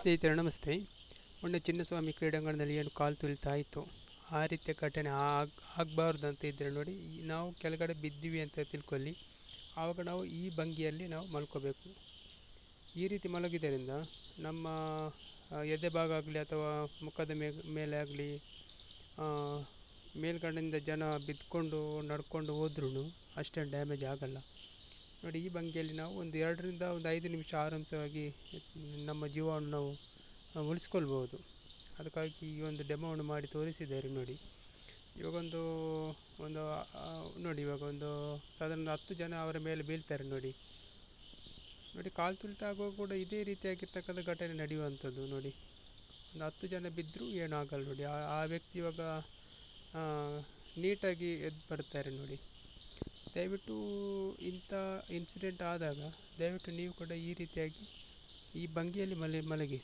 ಸ್ನೇಹಿತರೆ, ನಮಸ್ತೆ. ಮೊನ್ನೆ ಚಿನ್ನಸ್ವಾಮಿ ಕ್ರೀಡಾಂಗಣದಲ್ಲಿ ಏನು ಕಾಲು ತುಳಿತಾ ಇತ್ತು. ಆ ರೀತಿಯ ಘಟನೆ ಆಗ ಆಗಬಾರ್ದು ಅಂತ ಇದ್ದರೆ ನೋಡಿ ನಾವು ಕೆಳಗಡೆ ಬಿದ್ದೀವಿ ಅಂತ ತಿಳ್ಕೊಳ್ಳಿ. ಆವಾಗ ನಾವು ಈ ಭಂಗಿಯಲ್ಲಿ ನಾವು ಮಲ್ಕೋಬೇಕು. ಈ ರೀತಿ ಮಲಗಿದ್ದರಿಂದ ನಮ್ಮ ಎದೆ ಭಾಗ ಆಗಲಿ ಅಥವಾ ಮುಖದ ಮೇ, ಮೇಲೆ ಆಗಲಿ ಮೇಲ್ಗಡೆಯಿಂದ ಜನ ಬಿದ್ದುಕೊಂಡು ನಡ್ಕೊಂಡು ಹೋದ್ರೂ ಅಷ್ಟೇನು ಡ್ಯಾಮೇಜ್ ಆಗಲ್ಲ. ನೋಡಿ, ಈ ಭಂಗಿಯಲ್ಲಿ ನಾವು ಒಂದು ಎರಡರಿಂದ ಒಂದು ಐದು ನಿಮಿಷ ಆರಾಮ್ಸವಾಗಿ ನಮ್ಮ ಜೀವವನ್ನು ನಾವು ಉಳಿಸ್ಕೊಳ್ಬೋದು. ಅದಕ್ಕಾಗಿ ಈ ಒಂದು ಡೆಮೋವನ್ನು ಮಾಡಿ ತೋರಿಸಿದ್ದಾರೆ ನೋಡಿ. ಇವಾಗೊಂದು ಒಂದು ನೋಡಿ, ಇವಾಗ ಒಂದು ಸಾಧಾರಣ ಹತ್ತು ಜನ ಅವರ ಮೇಲೆ ಬೀಳ್ತಾರೆ ನೋಡಿ. ನೋಡಿ, ಕಾಲು ತುಳಿತ ಆಗುವಾಗ ಕೂಡ ಇದೇ ರೀತಿಯಾಗಿರ್ತಕ್ಕಂಥ ಘಟನೆ ನಡೆಯುವಂಥದ್ದು ನೋಡಿ. ಒಂದು ಹತ್ತು ಜನ ಬಿದ್ದರೂ ಏನೂ ಆಗಲ್ಲ ನೋಡಿ. ಆ ವ್ಯಕ್ತಿ ಇವಾಗ ನೀಟಾಗಿ ಎದ್ದು ಬರ್ತಾರೆ ನೋಡಿ. ದಯವಿಟ್ಟು ಇಂಥ ಇನ್ಸಿಡೆಂಟ್ ಆದಾಗ ದಯವಿಟ್ಟು ನೀವು ಕೂಡ ಈ ರೀತಿಯಾಗಿ ಈ ಭಂಗಿಯಲ್ಲಿ ಮಲೆ ಮಲಗಿ.